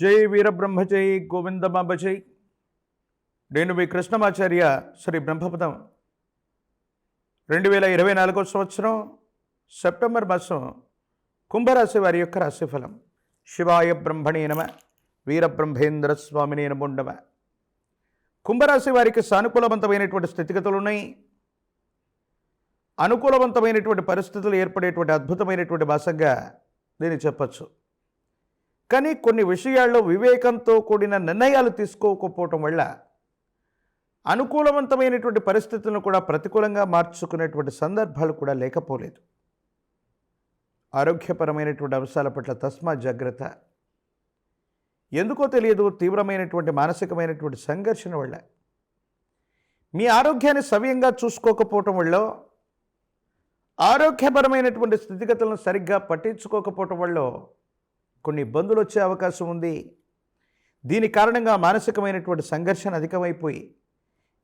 జై వీరబ్రహ్మజై జై నేను మీ కృష్ణమాచార్య శ్రీ బ్రహ్మపదం. రెండు వేల ఇరవై నాలుగో సంవత్సరం సెప్టెంబర్ మాసం కుంభరాశి వారి యొక్క రాశిఫలం. శివాయ బ్రహ్మణే నమ వీరబ్రహ్మేంద్ర స్వామిని నముండమ కుంభరాశి వారికి సానుకూలవంతమైనటువంటి స్థితిగతులు ఉన్నాయి అనుకూలవంతమైనటువంటి పరిస్థితులు ఏర్పడేటువంటి అద్భుతమైనటువంటి మాసంగా దీన్ని చెప్పచ్చు. కానీ కొన్ని విషయాల్లో వివేకంతో కూడిన నిర్ణయాలు తీసుకోకపోవటం వల్ల అనుకూలవంతమైనటువంటి పరిస్థితులను కూడా ప్రతికూలంగా మార్చుకునేటువంటి సందర్భాలు కూడా లేకపోలేదు. ఆరోగ్యపరమైనటువంటి అంశాల పట్ల తస్మా జాగ్రత్త. ఎందుకో తెలియదు తీవ్రమైనటువంటి మానసికమైనటువంటి సంఘర్షణ వల్ల. మీ ఆరోగ్యాన్ని సవ్యంగా చూసుకోకపోవటం వల్ల ఆరోగ్యపరమైనటువంటి స్థితిగతులను సరిగ్గా పట్టించుకోకపోవటం వల్ల కొన్ని ఇబ్బందులు వచ్చే అవకాశం ఉంది. దీని కారణంగా మానసికమైనటువంటి సంఘర్షణ అధికమైపోయి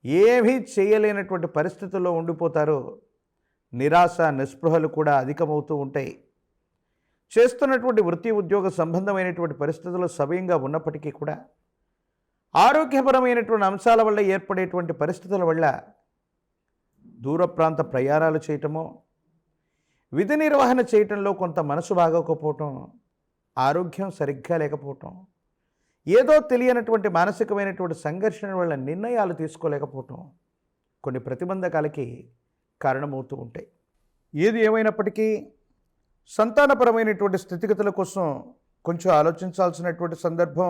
ఏమీ చేయలేనటువంటి పరిస్థితుల్లో ఉండిపోతారో. నిరాశ నిస్పృహలు కూడా అధికమవుతూ ఉంటాయి. చేస్తున్నటువంటి వృత్తి ఉద్యోగ సంబంధమైనటువంటి పరిస్థితులు సవ్యంగా ఉన్నప్పటికీ కూడా ఆరోగ్యపరమైనటువంటి అంశాల వల్ల ఏర్పడేటువంటి పరిస్థితుల వల్ల దూర ప్రాంత ప్రయాణాలు చేయటమో విధి నిర్వహణ చేయటంలో కొంత మనసు బాగోకపోవటం ఆరోగ్యం సరిగ్గా లేకపోవటం ఏదో తెలియనటువంటి మానసికమైనటువంటి సంఘర్షణ వల్ల నిర్ణయాలు తీసుకోలేకపోవటం కొన్ని ప్రతిబంధకాలకి కారణమవుతూ ఉంటాయి. ఏది ఏమైనప్పటికీ సంతానపరమైనటువంటి స్థితిగతుల కోసం కొంచెం ఆలోచించాల్సినటువంటి సందర్భం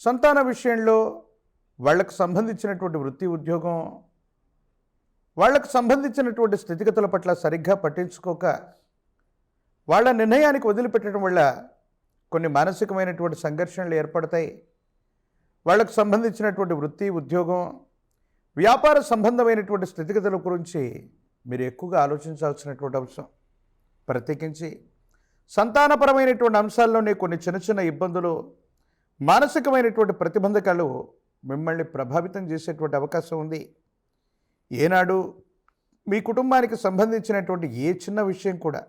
సంతాన విషయంలో వాళ్ళకు సంబంధించినటువంటి వృత్తి ఉద్యోగం వాళ్ళకు సంబంధించినటువంటి స్థితిగతుల పట్ల సరిగ్గా పట్టించుకోక వాళ్ళ నిర్ణయానికి వదిలిపెట్టడం వల్ల కొన్ని మానసికమైనటువంటి సంఘర్షణలు ఏర్పడతాయి. వాళ్ళకు సంబంధించినటువంటి వృత్తి ఉద్యోగం వ్యాపార సంబంధమైనటువంటి స్థితిగతుల గురించి మీరు ఎక్కువగా ఆలోచించాల్సినటువంటి అంశం. ప్రత్యేకించి సంతానపరమైనటువంటి అంశాల్లోనే కొన్ని చిన్న చిన్న ఇబ్బందులు మానసికమైనటువంటి ప్రతిబంధకాలు మిమ్మల్ని ప్రభావితం చేసేటువంటి అవకాశం ఉంది. ఏనాడు మీ కుటుంబానికి సంబంధించినటువంటి ఏ చిన్న విషయం కూడా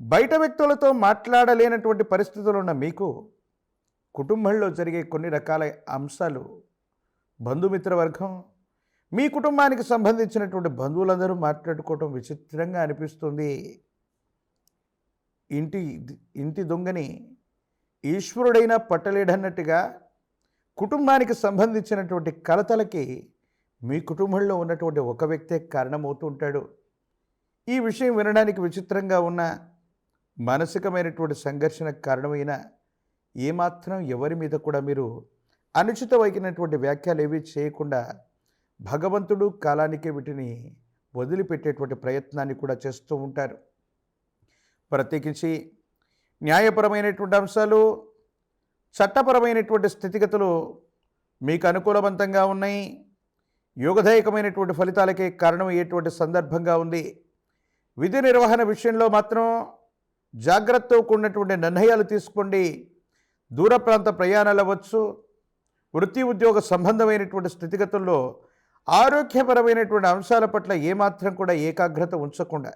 బయట వ్యక్తులతో మాట్లాడలేనటువంటి పరిస్థితులు ఉన్న మీకు కుటుంబంలో జరిగే కొన్ని రకాల అంశాలు బంధుమిత్ర వర్గం మీ కుటుంబానికి సంబంధించినటువంటి బంధువులందరూ మాట్లాడుకోవటం విచిత్రంగా అనిపిస్తుంది. ఇంటి ఇంటి దొంగని ఈశ్వరుడైనా పట్టలేడన్నట్టుగా కుటుంబానికి సంబంధించినటువంటి కలతలకి మీ కుటుంబంలో ఉన్నటువంటి ఒక వ్యక్తే కారణమవుతూ ఉంటాడు. ఈ విషయం వినడానికి విచిత్రంగా ఉన్న మానసికమైనటువంటి సంఘర్షణకు కారణమైన ఏమాత్రం ఎవరి మీద కూడా మీరు అనుచితమైనటువంటి వ్యాఖ్యలు ఏవి చేయకుండా భగవంతుడు కాలానికి వీటిని వదిలిపెట్టేటువంటి ప్రయత్నాన్ని కూడా చేస్తూ ఉంటారు. ప్రత్యేకించి న్యాయపరమైనటువంటి అంశాలు చట్టపరమైనటువంటి స్థితిగతులు మీకు అనుకూలవంతంగా ఉన్నాయి. యోగదాయకమైనటువంటి ఫలితాలకే కారణమయ్యేటువంటి సందర్భంగా ఉంది. విధి నిర్వహణ విషయంలో మాత్రం జాగ్రత్తతో కూడినటువంటి నిర్ణయాలు తీసుకోండి. దూర ప్రాంత ప్రయాణాలు అవ్వచ్చు. వృత్తి ఉద్యోగ సంబంధమైనటువంటి స్థితిగతుల్లో ఆరోగ్యపరమైనటువంటి అంశాల పట్ల ఏమాత్రం కూడా ఏకాగ్రత ఉంచకుండా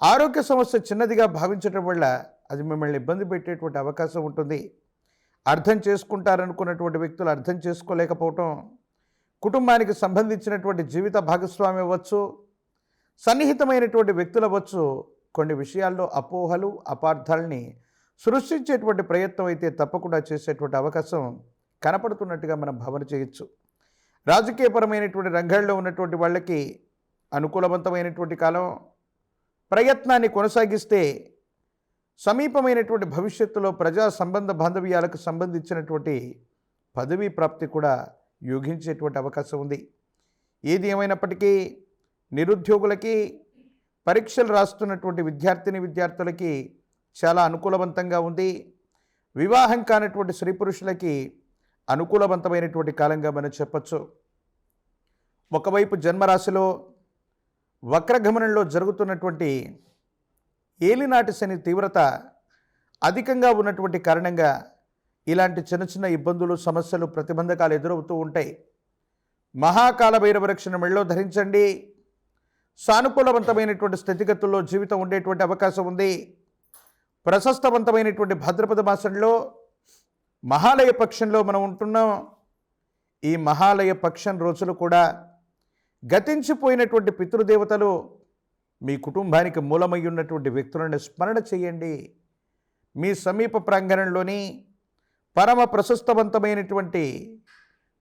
ఆరోగ్య సమస్య చిన్నదిగా భావించడం వల్ల అది మిమ్మల్ని ఇబ్బంది పెట్టేటువంటి అవకాశం ఉంటుంది. అర్థం చేసుకుంటారనుకున్నటువంటి వ్యక్తులు అర్థం చేసుకోలేకపోవటం కుటుంబానికి సంబంధించినటువంటి జీవిత భాగస్వామి అవ్వచ్చు సన్నిహితమైనటువంటి వ్యక్తులు అవ్వచ్చు కొన్ని విషయాల్లో అపోహలు అపార్థాలని సృష్టించేటువంటి ప్రయత్నం అయితే తప్పకుండా చేసేటువంటి అవకాశం కనపడుతున్నట్టుగా మనం భావన చేయొచ్చు. రాజకీయపరమైనటువంటి రంగాల్లో ఉన్నటువంటి వాళ్ళకి అనుకూలవంతమైనటువంటి కాలం ప్రయత్నాన్ని కొనసాగిస్తే సమీపమైనటువంటి భవిష్యత్తులో ప్రజా సంబంధ బాంధవ్యాలకు సంబంధించినటువంటి పదవీ ప్రాప్తి కూడా యోగించేటువంటి అవకాశం ఉంది. ఏది ఏమైనప్పటికీ నిరుద్యోగులకి పరీక్షలు రాస్తున్నటువంటి విద్యార్థిని విద్యార్థులకి చాలా అనుకూలవంతంగా ఉంది. వివాహం కానటువంటి స్త్రీ పురుషులకి అనుకూలవంతమైనటువంటి కాలంగా మనం చెప్పచ్చు. ఒకవైపు జన్మరాశిలో వక్రగమనంలో జరుగుతున్నటువంటి ఏలినాటి శని తీవ్రత అధికంగా ఉన్నటువంటి కారణంగా ఇలాంటి చిన్న చిన్న ఇబ్బందులు సమస్యలు ప్రతిబంధకాలు ఎదురవుతూ ఉంటాయి. మహాకాల భైరవ రక్షణ మెళ్ళో ధరించండి. సానుకూలవంతమైనటువంటి స్థితిగతుల్లో జీవితం ఉండేటువంటి అవకాశం ఉంది. ప్రశస్తవంతమైనటువంటి భాద్రపద మాసంలో మహాలయ పక్షంలో మనం ఉంటున్నాం. ఈ మహాలయ పక్షం రోజులు కూడా గతించిపోయినటువంటి పితృదేవతలు మీ కుటుంబానికి మూలమై ఉన్నటువంటి వ్యక్తులను స్మరణ చేయండి. మీ సమీప ప్రాంగణంలోని పరమ ప్రశస్తవంతమైనటువంటి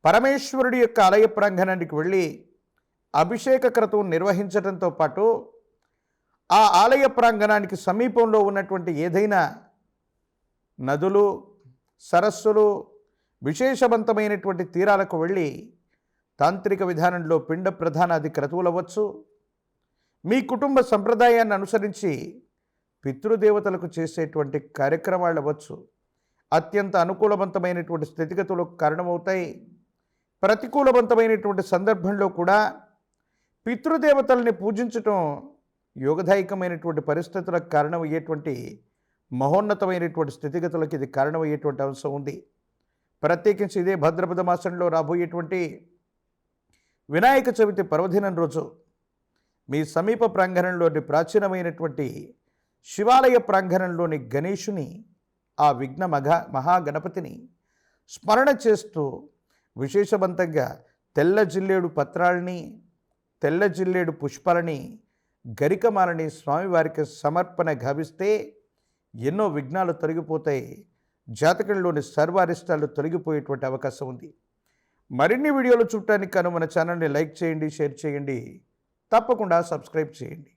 పరమేశ్వరుడి యొక్క ఆలయ ప్రాంగణానికి వెళ్ళి అభిషేక క్రతువు నిర్వహించడంతో పాటు ఆ ఆలయ ప్రాంగణానికి సమీపంలో ఉన్నటువంటి ఏదైనా నదులు సరస్సులు విశేషవంతమైనటువంటి తీరాలకు వెళ్ళి తాంత్రిక విధానంలో పిండ ప్రధానాది క్రతువులవ్వచ్చు మీ కుటుంబ సంప్రదాయాన్ని అనుసరించి పితృదేవతలకు చేసేటువంటి కార్యక్రమాలు అవ్వచ్చు. అత్యంత అనుకూలవంతమైనటువంటి స్థితిగతులకు కారణమవుతాయి. ప్రతికూలవంతమైనటువంటి సందర్భంలో కూడా పితృదేవతల్ని పూజించటం యోగదాయకమైనటువంటి పరిస్థితులకు కారణమయ్యేటువంటి మహోన్నతమైనటువంటి స్థితిగతులకు ఇది కారణమయ్యేటువంటి అంశం ఉంది. ప్రత్యేకించి ఇదే భద్రపద మాసంలో రాబోయేటువంటి వినాయక చవితి పర్వదినం రోజు మీ సమీప ప్రాంగణంలోని ప్రాచీనమైనటువంటి శివాలయ ప్రాంగణంలోని గణేషుని ఆ విఘ్న మఘ మహాగణపతిని స్మరణ చేస్తూ విశేషవంతంగా తెల్ల జిల్లేడు పత్రాలని తెల్ల జిల్లేడు పుష్పాలని గరికమాలని స్వామివారికి సమర్పణ గావిస్తే ఎన్నో విఘ్నాలు తొలగిపోతాయి. జాతకంలోని సర్వారిష్టాలు తొలగిపోయేటువంటి అవకాశం ఉంది. మరిన్ని వీడియోలు చూడటానికి కను మన ఛానల్ని లైక్ చేయండి షేర్ చేయండి. తప్పకుండా సబ్స్క్రైబ్ చేయండి.